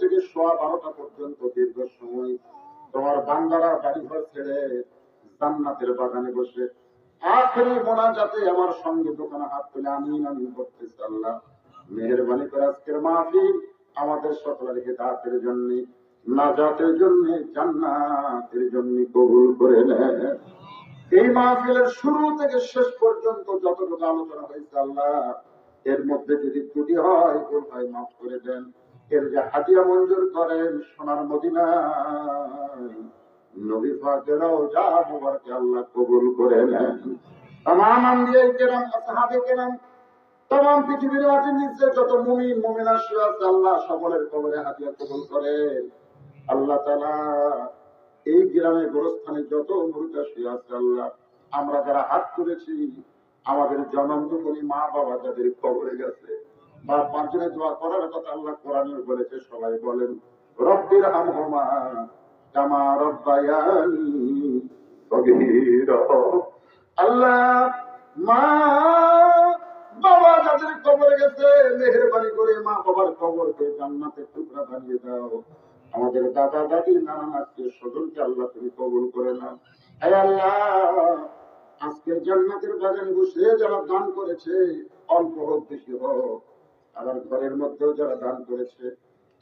থেকে সোয়া বারোটা পর্যন্ত দীর্ঘ সময় তোমার বান্দারা ছেড়ে জান্নাতের বাগানে বসে আখেরি মোনাজাতে আমার সঙ্গে দোকানে হাত তুলে মেহরবানি করে আজকের আমাদের সকলের হেদাতের জন্য, নাজাতের জন্য, জান্নাতের জন্য কবুল করে নেয় এই মাহফিলের শুরু থেকে শেষ পর্যন্ত যতটুকু আলোচনা হয়েছে আল্লাহ, এর মধ্যে যদি ত্রুটি হয়, ভুল হয়, মাফ করে দেন। এর যে হাদিয়া মঞ্জুর করেন সোনার নবী যা আল্লাহ কবুল করে নেন। আম্বিয়া কেরাম, আসহাবে কেরাম তাম পৃথিবীর নিচে যত মুমিন, মুমিনা শুয়ে আল্লাহ সকলের কবরে হাদিয়া কবুল করে। আল্লাহ তাআলা এই গ্রামে গোরস্থানে যত মুরুদা শুয়ে আল্লাহ, আমরা যারা হাত তুলেছি, আমাদের দুপুরি মা বাবা যাদের কবরে গেছে বা পাঁচজনে দোয়া করার কথা আল্লাহ কোরআনে বলেছে, সবাই বলেন রব্বির হামহুমা কামা রব্বায়ানি সগীরা। আল্লাহ, মা বাবা যাদের কবরে গেছে, মেহেরবানি করে মা বাবার কবরকে জান্নাতের টুকরা বানিয়ে দাও। আমাদের দাদা, দাদি, নানা, আত্মীয় স্বজনকে আল্লাহ তুমি কবুল করে নাও। হে আল্লাহ, আজকে জান্নাতের বাগানে বসে যারা দান করেছে, অল্প হোক, বেশি হোক আবার ঘরের মধ্যেও যারা দান করেছে,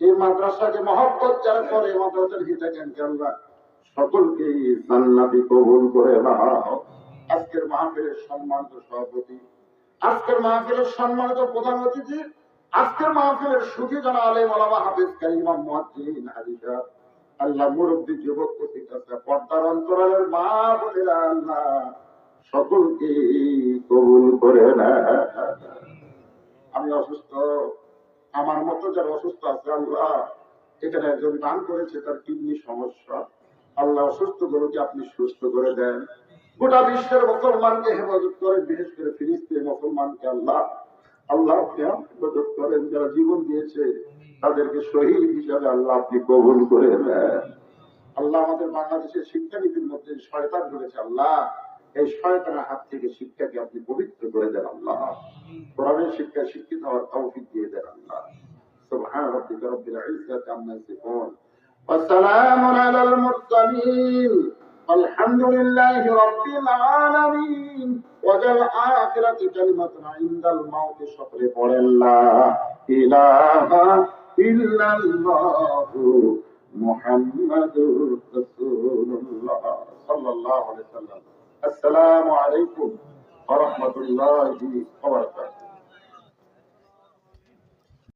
এই মাদ্রাসাকে মহব্বত যারা করে, মাদ্রাসার হিতাকাঙ্ক্ষী আল্লাহ সকলকে জান্নাতি কবুল করে আজকের মাহফিলের সম্মানিত সভাপতি, আজকের মাহফিলের সম্মানিত প্রধান অতিথি, আজকের মাহফিলের সুখী যারা আলেম আলামা হাফিজ কালিমাম মুয়াজ্জিন হাদিসা আল্লাহ মুরব্বী যুবক প্রতিষ্ঠাতা পর্দার অন্তরালের মা বোনেরা, আল্লাহ সকলকে কবুল করে না আমি অসুস্থ। আমার মতো যারা অসুস্থ আছে, আল্লাহ এখানে একজন দান করেছে, তার কিডনি সমস্যা। আল্লাহ অসুস্থ গুলোকে আপনি সুস্থ করে দেন। গোটা বিশ্বের মুসলমানকে হেফাজত করেন, বিশেষ করে ফিলিস্তিনের মুসলমানকে আল্লাহ। আল্লাহ হেফাজত করেন, যারা জীবন দিয়েছে, তাদেরকে শহীদ হিসাবে আল্লাহ আপনি কবুল করে নেন আল্লাহ আমাদের বাংলাদেশের শিক্ষানীতির মধ্যে শয়তান রয়েছে আল্লাহ। এই শয়তানের হাত থেকে শিক্ষাকে আপনি পবিত্র করে দেন, আল্লাহ। কোরআনের শিক্ষা শিক্ষিত হওয়ার তৌফিক দিয়ে দেন আল্লাহ سبحان ربك رب العزة عما يصفون والسلام على المرسلين الحمد لله رب العالمين وجل آخرة كلمة عند الموت شطر قول لا إله إلا الله محمد رسول الله صلى الله عليه وسلم السلام عليكم ورحمة الله وبركاته